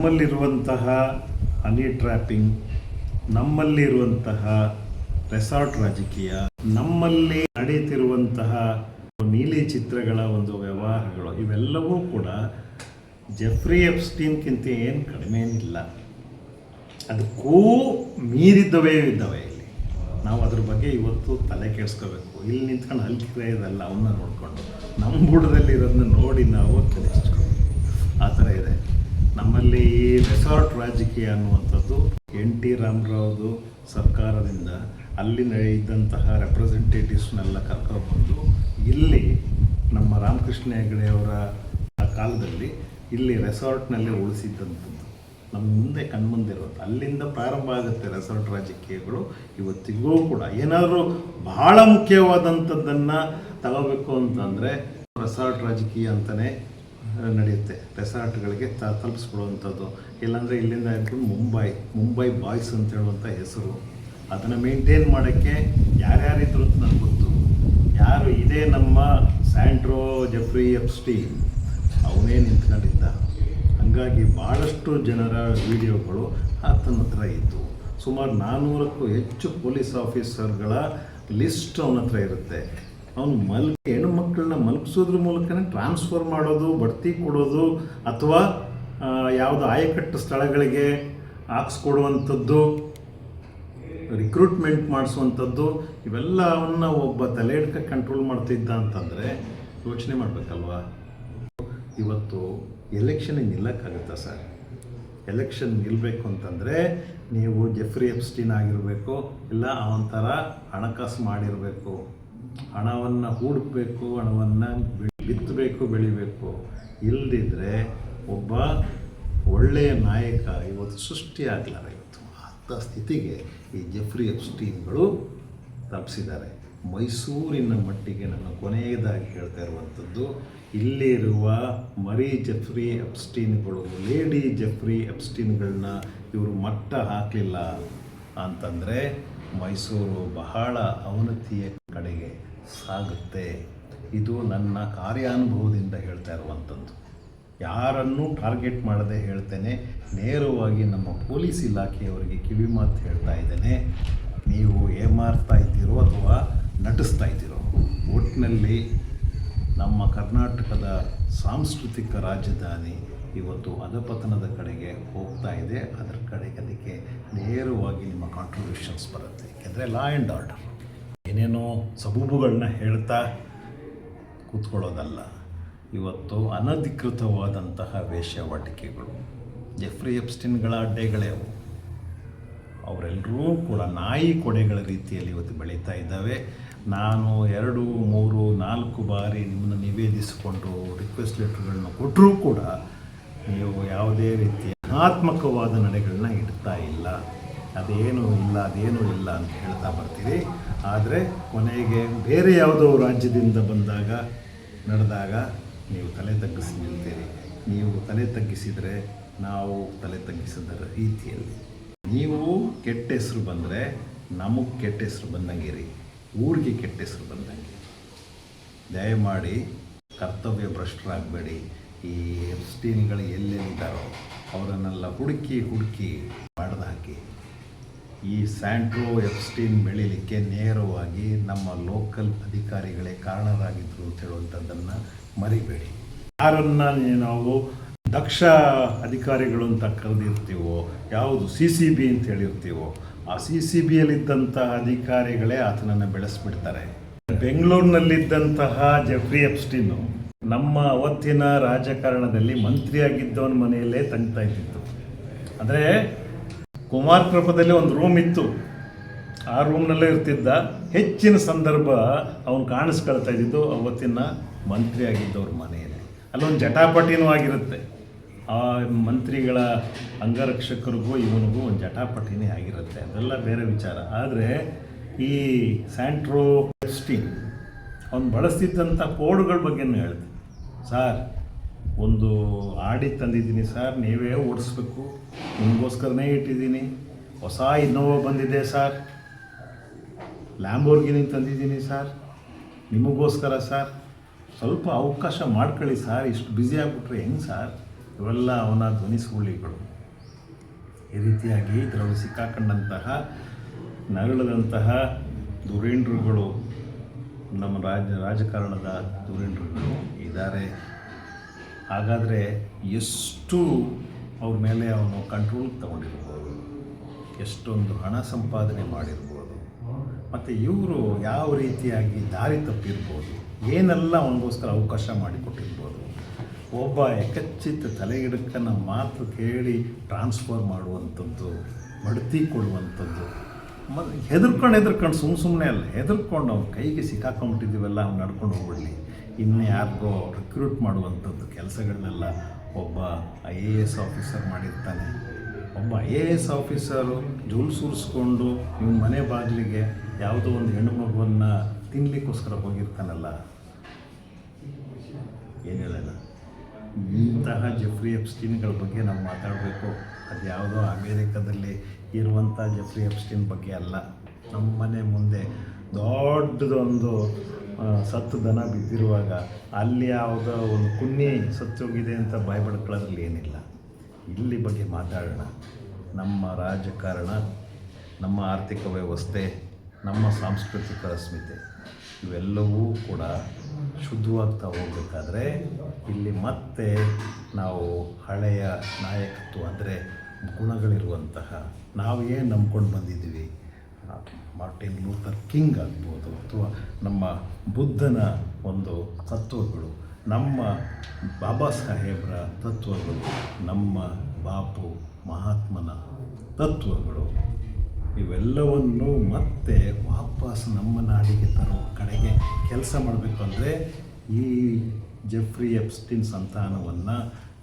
ನಮ್ಮಲ್ಲಿರುವಂತಹ ಹನಿ trapping ನಮ್ಮಲ್ಲಿರುವಂತಹ resort ರಾಜಕೀಯ, ನಮ್ಮಲ್ಲಿ ನಡೆಯುತ್ತಿರುವಂತಹ ನೀಲಿ ಚಿತ್ರಗಳ ಒಂದು ವ್ಯವಹಾರಗಳು, ಇವೆಲ್ಲವೂ ಕೂಡ ಜೆಫ್ರಿ ಎಪ್ಸ್ಟೀನ್ಗಿಂತ ಏನು ಕಡಿಮೆ ಏನಿಲ್ಲ. ಅದಕ್ಕೂ ಮೀರಿದ್ದವೇ ಇದ್ದಾವೆ ಇಲ್ಲಿ. ನಾವು ಅದ್ರ ಬಗ್ಗೆ ಇವತ್ತು ತಲೆ ಕೆಡಿಸ್ಕೋಬೇಕು. ಇಲ್ಲಿ ನಿಂತ್ಕೊಂಡು ಅಲ್ಲಿ ಇದಲ್ಲ, ಅವನ್ನ ನೋಡಿಕೊಂಡು. ನಮ್ಮ ಬುಡದಲ್ಲಿ ಇರೋದನ್ನ ನೋಡಿ ನಾವು ತಿಳಿಸ್ಕೋಬೇಕು ಆ ಥರ ಇದೆ ನಮ್ಮಲ್ಲಿ ಈ ರೆಸಾರ್ಟ್ ರಾಜಕೀಯ ಅನ್ನುವಂಥದ್ದು ಎನ್ ಟಿ ರಾಮರಾವ್ದು ಸರ್ಕಾರದಿಂದ ಅಲ್ಲಿ ಇದ್ದಂತಹ ರೆಪ್ರೆಸೆಂಟೇಟಿವ್ಸ್ನೆಲ್ಲ ಕರ್ಕೊಬಂದು ಇಲ್ಲಿ ನಮ್ಮ ರಾಮಕೃಷ್ಣ ಹೆಗಡೆಯವರ ಕಾಲದಲ್ಲಿ ಇಲ್ಲಿ ರೆಸಾರ್ಟ್ನಲ್ಲಿ ಉಳಿಸಿದ್ದಂಥದ್ದು ನಮ್ಮ ಮುಂದೆ ಕಣ್ಮುಂದಿರೋದು. ಅಲ್ಲಿಂದ ಪ್ರಾರಂಭ ಆಗುತ್ತೆ ರೆಸಾರ್ಟ್ ರಾಜಕೀಯಗಳು. ಇವತ್ತಿಗೂ ಕೂಡ ಏನಾದರೂ ಬಹಳ ಮುಖ್ಯವಾದಂಥದ್ದನ್ನು ತಗೋಬೇಕು ಅಂತಂದರೆ ರೆಸಾರ್ಟ್ ರಾಜಕೀಯ ಅಂತಲೇ ನಡೆಯುತ್ತೆ. ರೆಸಾರ್ಟ್ಗಳಿಗೆ ತ ತಲುಪಿಸ್ಬಿಡುವಂಥದ್ದು ಇಲ್ಲಾಂದರೆ ಇಲ್ಲಿಂದ ಹಿಡ್ಕೊಂಡು ಮುಂಬೈ ಮುಂಬೈ ಬಾಯ್ಸ್ ಅಂತ ಹೇಳುವಂಥ ಹೆಸರು. ಅದನ್ನು ಮೇಂಟೈನ್ ಮಾಡೋಕ್ಕೆ ಯಾರ್ಯಾರಿದ್ರು ಅಂತ ನನಗೆ ಗೊತ್ತು. ಯಾರು ಇದೇ ನಮ್ಮ ಸ್ಯಾಂಡ್ರೋ ಜೆಫ್ರಿ ಎಫ್ಸ್ಟಿ ಅವನೇ ನಿಂತ್ಕೊಂಡಿದ್ದ. ಹಾಗಾಗಿ ಭಾಳಷ್ಟು ಜನರ ವಿಡಿಯೋಗಳು ಆತನ ಹತ್ರ ಇತ್ತು ಸುಮಾರು ನಾನ್ನೂರಕ್ಕೂ ಹೆಚ್ಚು ಪೊಲೀಸ್ ಆಫೀಸರ್ಗಳ ಲಿಸ್ಟ್ ಅವನ ಹತ್ರ ಇರುತ್ತೆ. ಅವನು ಮಲ್ ಹೆಣ್ಣು ಮಕ್ಕಳನ್ನ ಮಲಗಿಸೋದ್ರ ಮೂಲಕನೇ ಟ್ರಾನ್ಸ್ಫರ್ ಮಾಡೋದು, ಬಡ್ತಿ ಕೊಡೋದು, ಅಥವಾ ಯಾವುದು ಆಯಕಟ್ಟು ಸ್ಥಳಗಳಿಗೆ ಹಾಕ್ಸ್ಕೊಡುವಂಥದ್ದು ರಿಕ್ರೂಟ್ಮೆಂಟ್ ಮಾಡಿಸುವಂಥದ್ದು, ಇವೆಲ್ಲವನ್ನು ಒಬ್ಬ ತಲೆ ಕಂಟ್ರೋಲ್ ಮಾಡ್ತಿದ್ದ ಅಂತಂದರೆ ಯೋಚನೆ ಮಾಡಬೇಕಲ್ವಾ? ಇವತ್ತು ಎಲೆಕ್ಷನ್ ನಿಲ್ಲಕ್ಕಾಗುತ್ತಾ ಸರ್? ಎಲೆಕ್ಷನ್ ನಿಲ್ಲಬೇಕು ಅಂತಂದರೆ ನೀವು ಜೆಫ್ರಿ ಎಪ್ಸ್ಟೀನ್ ಆಗಿರಬೇಕು, ಇಲ್ಲ ಅವಂಥರ ಹಣಕಾಸು ಮಾಡಿರಬೇಕು, ಹಣವನ್ನು ಹೂಡಬೇಕು, ಹಣವನ್ನು ಬಿತ್ತಬೇಕು ಬೆಳಿಬೇಕು. ಇಲ್ಲದಿದ್ದರೆ ಒಬ್ಬ ಒಳ್ಳೆಯ ನಾಯಕ ಇವತ್ತು ಸೃಷ್ಟಿಯಾಗಲಾರ ಇವತ್ತು. ಅಂಥ ಸ್ಥಿತಿಗೆ ಈ ಜೆಫ್ರಿ ಎಪ್ಸ್ಟೀನ್ಗಳು ತಪ್ಪಿಸಿದ್ದಾರೆ ಮೈಸೂರಿನ ಮಟ್ಟಿಗೆ ನನ್ನ ಕೊನೆಯದಾಗಿ ಹೇಳ್ತಾ ಇರುವಂಥದ್ದು, ಇಲ್ಲಿರುವ ಮರಿ ಜೆಫ್ರಿ ಎಪ್ಸ್ಟೀನ್ಗಳು, ಲೇಡಿ ಜೆಫ್ರಿ ಎಪ್ಸ್ಟೀನ್ಗಳನ್ನ ಇವರು ಮಟ್ಟ ಹಾಕಲಿಲ್ಲ ಅಂತಂದರೆ ಮೈಸೂರು ಬಹಳ ಅವನತಿಯ ಕಡೆಗೆ ಸಾಗುತ್ತೆ. ಇದು ನನ್ನ ಕಾರ್ಯಾನುಭವದಿಂದ ಹೇಳ್ತಾ ಇರುವಂಥದ್ದು. ಯಾರನ್ನೂ ಟಾರ್ಗೆಟ್ ಮಾಡದೆ ಹೇಳ್ತೇನೆ. ನೇರವಾಗಿ ನಮ್ಮ ಪೊಲೀಸ್ ಇಲಾಖೆಯವರಿಗೆ ಕಿವಿ ಮಾತು ಹೇಳ್ತಾ ಇದ್ದೇನೆ. ನೀವು ಏಮಾರ್ತಾ ಇದ್ದೀರೋ ಅಥವಾ ನಟಿಸ್ತಾ ಇದ್ದೀರೋ ಒಟ್ಟಿನಲ್ಲಿ ನಮ್ಮ ಕರ್ನಾಟಕದ ಸಾಂಸ್ಕೃತಿಕ ರಾಜಧಾನಿ ಇವತ್ತು ಅಧಪತನದ ಕಡೆಗೆ ಹೋಗ್ತಾ ಇದೆ. ಅದರ ಕಡೆಗೆ ಅದಕ್ಕೆ ನೇರವಾಗಿ ನಿಮ್ಮ ಕಾಂಟ್ರಿಬ್ಯೂಷನ್ಸ್ ಬರುತ್ತೆ. ಯಾಕೆಂದರೆ ಲಾ ಆ್ಯಂಡ್ ಆರ್ಡರ್ ಏನೇನೋ ಸಬೂಬುಗಳನ್ನ ಹೇಳ್ತಾ ಕೂತ್ಕೊಳ್ಳೋದಲ್ಲ. ಇವತ್ತು ಅನಧಿಕೃತವಾದಂತಹ ವೇಶ್ಯಾವಾಟಿಕೆಗಳು ಜೆಫ್ರಿ ಎಪ್ಸ್ಟಿನ್ಗಳ ಅಡ್ಡೆಗಳೇ ಅವು. ಅವರೆಲ್ಲರೂ ಕೂಡ ನಾಯಿ ಕೊಡೆಗಳ ರೀತಿಯಲ್ಲಿ ಇವತ್ತು ಬೆಳೀತಾ ಇದ್ದಾವೆ. ನಾನು ಎರಡು, ಮೂರು, ನಾಲ್ಕು ಬಾರಿ ನಿಮ್ಮನ್ನು ನಿವೇದಿಸಿಕೊಂಡು ರಿಕ್ವೆಸ್ಟ್ ಲೆಟ್ರ್ಗಳನ್ನ ಕೊಟ್ಟರೂ ಕೂಡ ನೀವು ಯಾವುದೇ ರೀತಿಯ ಧನಾತ್ಮಕವಾದ ನಡೆಗಳನ್ನ ಇಡ್ತಾ ಇಲ್ಲ. ಅದೇನು ಇಲ್ಲ, ಅದೇನೂ ಇಲ್ಲ ಅಂತ ಹೇಳ್ತಾ ಬರ್ತೀರಿ. ಆದರೆ ಕೊನೆಗೆ ಬೇರೆ ಯಾವುದೋ ರಾಜ್ಯದಿಂದ ಬಂದಾಗ, ನಡೆದಾಗ ನೀವು ತಲೆ ತಗ್ಗಿಸಿ ನಿಲ್ತೀರಿ ನೀವು ತಲೆ ತಗ್ಗಿಸಿದರೆ ನಾವು ತಲೆ ತಗ್ಗಿಸಿದ ರೀತಿಯಲ್ಲಿ. ನೀವು ಕೆಟ್ಟ ಹೆಸರು ಬಂದರೆ ನಮಗೆ ಕೆಟ್ಟ ಹೆಸರು ಬಂದಂಗೆ ರೀ ಊರಿಗೆ ಕೆಟ್ಟ ಹೆಸರು ಬಂದಂಗೆ. ದಯಮಾಡಿ ಕರ್ತವ್ಯ ಭ್ರಷ್ಟರಾಗಬೇಡಿ. ಈ ಎಪ್ಸ್ಟೀನ್ಗಳು ಎಲ್ಲೆಲ್ಲಿದ್ದಾರೋ ಅವರನ್ನೆಲ್ಲ ಹುಡುಕಿ ಹುಡುಕಿ ಮಾಡ್ದು ಹಾಕಿ ಈ ಸ್ಯಾಂಟ್ರೋ ಎಪ್ಸ್ಟೀನ್ ಬೆಳೀಲಿಕ್ಕೆ ನೇರವಾಗಿ ನಮ್ಮ ಲೋಕಲ್ ಅಧಿಕಾರಿಗಳೇ ಕಾರಣರಾಗಿದ್ದರು ಅಂತ ಹೇಳುವಂಥದ್ದನ್ನು ಮರಿಬೇಡಿ. ಯಾರನ್ನ ನಾವು ದಕ್ಷ ಅಧಿಕಾರಿಗಳು ಅಂತ ಕರೆದಿರ್ತೀವೋ, ಯಾವುದು ಸಿ ಸಿ ಬಿ ಅಂತ ಹೇಳಿರ್ತೀವೋ, ಆ ಸಿ ಸಿ ಬಿಯಲ್ಲಿದ್ದಂಥ ಅಧಿಕಾರಿಗಳೇ ಆತನನ್ನು ಬೆಳೆಸ್ಬಿಡ್ತಾರೆ. ಬೆಂಗಳೂರಿನಲ್ಲಿದ್ದಂತಹ ಜೆಫ್ರಿ ಎಪ್ಸ್ಟಿನ್ನು ನಮ್ಮ ಅವತ್ತಿನ ರಾಜಕಾರಣದಲ್ಲಿ ಮಂತ್ರಿಯಾಗಿದ್ದವನ ಮನೆಯಲ್ಲೇ ತಂಗ್ತಾ ಇದ್ದಿತ್ತು. ಅಂದರೆ ಕುಮಾರ್ ಕೃಪದಲ್ಲಿ ಒಂದು ರೂಮ್ ಇತ್ತು. ಆ ರೂಮ್ನಲ್ಲೇ ಇರ್ತಿದ್ದ ಹೆಚ್ಚಿನ ಸಂದರ್ಭ ಅವನು ಕಾಣಿಸ್ಕೊಳ್ತಾ ಇದ್ದಿದ್ದು ಅವತ್ತಿನ ಮಂತ್ರಿ ಆಗಿದ್ದವ್ರ ಮನೆಯಲ್ಲಿ. ಅಲ್ಲೊಂದು ಜಟಾಪಟಿನೂ ಆಗಿರುತ್ತೆ. ಆ ಮಂತ್ರಿಗಳ ಅಂಗರಕ್ಷಕರಿಗೂ ಇವನಿಗೂ ಒಂದು ಜಟಾಪಟಿನೇ ಆಗಿರುತ್ತೆ. ಅದೆಲ್ಲ ಬೇರೆ ವಿಚಾರ. ಆದರೆ ಈ ಸ್ಯಾಂಟ್ರೋ ಸ್ಟೀನ್ ಅವನು ಬಳಸ್ತಿದ್ದಂಥ ಕೋಡ್ಗಳ ಬಗ್ಗೆನೂ ಹೇಳಿದೆ. ಸಾರ್, ಒಂದು ಆಡಿ ತಂದಿದ್ದೀನಿ ಸರ್, ನೀವೇ ಓಡಿಸ್ಬೇಕು. ನಿಮಗೋಸ್ಕರನೇ ಇಟ್ಟಿದ್ದೀನಿ. ಹೊಸ ಇನ್ನೋವಾ ಬಂದಿದೆ ಸರ್. ಲ್ಯಾಂಬೋರ್ಗಿನಿ ತಂದಿದ್ದೀನಿ ಸರ್ ನಿಮಗೋಸ್ಕರ ಸರ್ ಸ್ವಲ್ಪ ಅವಕಾಶ ಮಾಡ್ಕೊಳ್ಳಿ ಸರ್ ಇಷ್ಟು ಬ್ಯುಸಿ ಆಗಿಬಿಟ್ರೆ ಹೆಂಗೆ ಸರ್ ಇವೆಲ್ಲ ಅವನ ಧ್ವನಿ ಸುಳ್ಳಿಗಳು ಈ ರೀತಿಯಾಗಿ ಇದರಲ್ಲಿ ಸಿಕ್ಕಾಕೊಂಡಂತಹ ನರಳದಂತಹ ದುರೀಂಡ್ರುಗಳು ನಮ್ಮ ರಾಜ, ರಾಜಕಾರಣದ ದುರೀಂಡ್ರುಗಳು ಇದ್ದಾರೆ. ಹಾಗಾದರೆ ಎಷ್ಟು ಅವ್ರ ಮೇಲೆ ಅವನು ಕಂಟ್ರೋಲ್ ತಗೊಂಡಿರ್ಬೋದು, ಎಷ್ಟೊಂದು ಹಣ ಸಂಪಾದನೆ ಮಾಡಿರ್ಬೋದು ಮತ್ತು ಇವರು ಯಾವ ರೀತಿಯಾಗಿ ದಾರಿ ತಪ್ಪಿರ್ಬೋದು, ಏನೆಲ್ಲ ಅವನಿಗೋಸ್ಕರ ಅವಕಾಶ ಮಾಡಿಕೊಟ್ಟಿರ್ಬೋದು, ಒಬ್ಬ ಎಕಚ್ಚಿತ್ತ ತಲೆಗಿಡಕ್ಕನ ಮಾತು ಕೇಳಿ ಟ್ರಾನ್ಸ್ಫರ್ ಮಾಡುವಂಥದ್ದು, ಮಡತಿ ಕೊಡುವಂಥದ್ದು ಮತ್ತು ಹೆದರ್ಕೊಂಡು ಹೆದರ್ಕೊಂಡು ಸುಮ್ಮ ಸುಮ್ಮನೆ ಅಲ್ಲ, ಹೆದರ್ಕೊಂಡು ಅವ್ನ ಕೈಗೆ ಸಿಕ್ಕಾಕೊಂಡ್ಬಿಟ್ಟಿದ್ದೀವಲ್ಲ ಅವ್ನು ನಡ್ಕೊಂಡು ಹೋಗ್ಬಿಡಲಿ. ಇನ್ನು ಯಾರಿಗೋ ರಿಕ್ರೂಟ್ ಮಾಡುವಂಥದ್ದು ಕೆಲಸಗಳನ್ನೆಲ್ಲ ಒಬ್ಬ ಐ ಎ ಎಸ್ ಆಫೀಸರ್ ಮಾಡಿರ್ತಾನೆ. ಒಬ್ಬ ಐ ಎ ಎಸ್ ಆಫೀಸರು ಜೂಲ್ ಸುರಿಸ್ಕೊಂಡು ನಿಮ್ಮ ಮನೆ ಬಾಗಿಲಿಗೆ ಯಾವುದೋ ಒಂದು ಹೆಣ್ಣು ಮಗುವನ್ನು ತಿನ್ನಲಿಕ್ಕೋಸ್ಕರ ಹೋಗಿರ್ತಾನಲ್ಲ. ಏನು ಹೇಳಲ್ಲ ಇಂತಹ ಜೆಫ್ರಿ ಎಪ್ಸ್ಟೀನ್ಗಳ ಬಗ್ಗೆ ನಾವು ಮಾತಾಡಬೇಕು. ಅದು ಯಾವುದೋ ಅಮೇರಿಕಾದಲ್ಲಿ ಇರುವಂಥ ಜೆಫ್ರಿ ಎಪ್ಸ್ಟೀನ್ ಬಗ್ಗೆ ಅಲ್ಲ. ನಮ್ಮ ಮನೆ ಮುಂದೆ ದೊಡ್ಡದೊಂದು ಸತ್ತು ದನ ಬಿದ್ದಿರುವಾಗ ಅಲ್ಲಿ ಯಾವುದೋ ಒಂದು ಕುನ್ನಿ ಸತ್ತೋಗಿದೆ ಅಂತ ಬಾಯ್ಬಡ್ಕೊಳ್ಳೋದ್ರಲ್ಲಿ ಏನಿಲ್ಲ. ಇಲ್ಲಿ ಬಗ್ಗೆ ಮಾತಾಡೋಣ. ನಮ್ಮ ರಾಜಕಾರಣ, ನಮ್ಮ ಆರ್ಥಿಕ ವ್ಯವಸ್ಥೆ, ನಮ್ಮ ಸಾಂಸ್ಕೃತಿಕ ಅಸ್ಮಿತೆ, ಇವೆಲ್ಲವೂ ಕೂಡ ಶುದ್ಧವಾಗ್ತಾ ಹೋಗಬೇಕಾದ್ರೆ ಇಲ್ಲಿ ಮತ್ತೆ ನಾವು ಹಳೆಯ ನಾಯಕತ್ವ ಅಂದರೆ ಗುಣಗಳಿರುವಂತಹ ನಾವು ಏನು ನಂಬ್ಕೊಂಡು ಬಂದಿದ್ದೀವಿ? ಮಾರ್ಟಿನ್ ಲೂಥರ್ ಕಿಂಗ್ ಆಗ್ಬೋದು ಅಥವಾ ನಮ್ಮ ಬುದ್ಧನ ಒಂದು ತತ್ವಗಳು. ನಮ್ಮ ಬಾಬಾ ಸಾಹೇಬರ ತತ್ವಗಳು, ನಮ್ಮ ಬಾಪು ಮಹಾತ್ಮನ ತತ್ವಗಳು, ಇವೆಲ್ಲವನ್ನು ಮತ್ತೆ ವಾಪಸ್ ನಮ್ಮ ನಾಡಿಗೆ ತರೋ ಕಡೆಗೆ ಕೆಲಸ ಮಾಡಬೇಕು ಅಂದರೆ ಈ ಜೆಫ್ರಿ ಎಪ್ಸ್ಟಿನ್ ಸಂತಾನವನ್ನು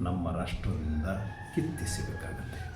ನಮ್ಮ ರಾಷ್ಟ್ರದಿಂದ ಕಿತ್ತಿಸಬೇಕಾಗತ್ತೆ.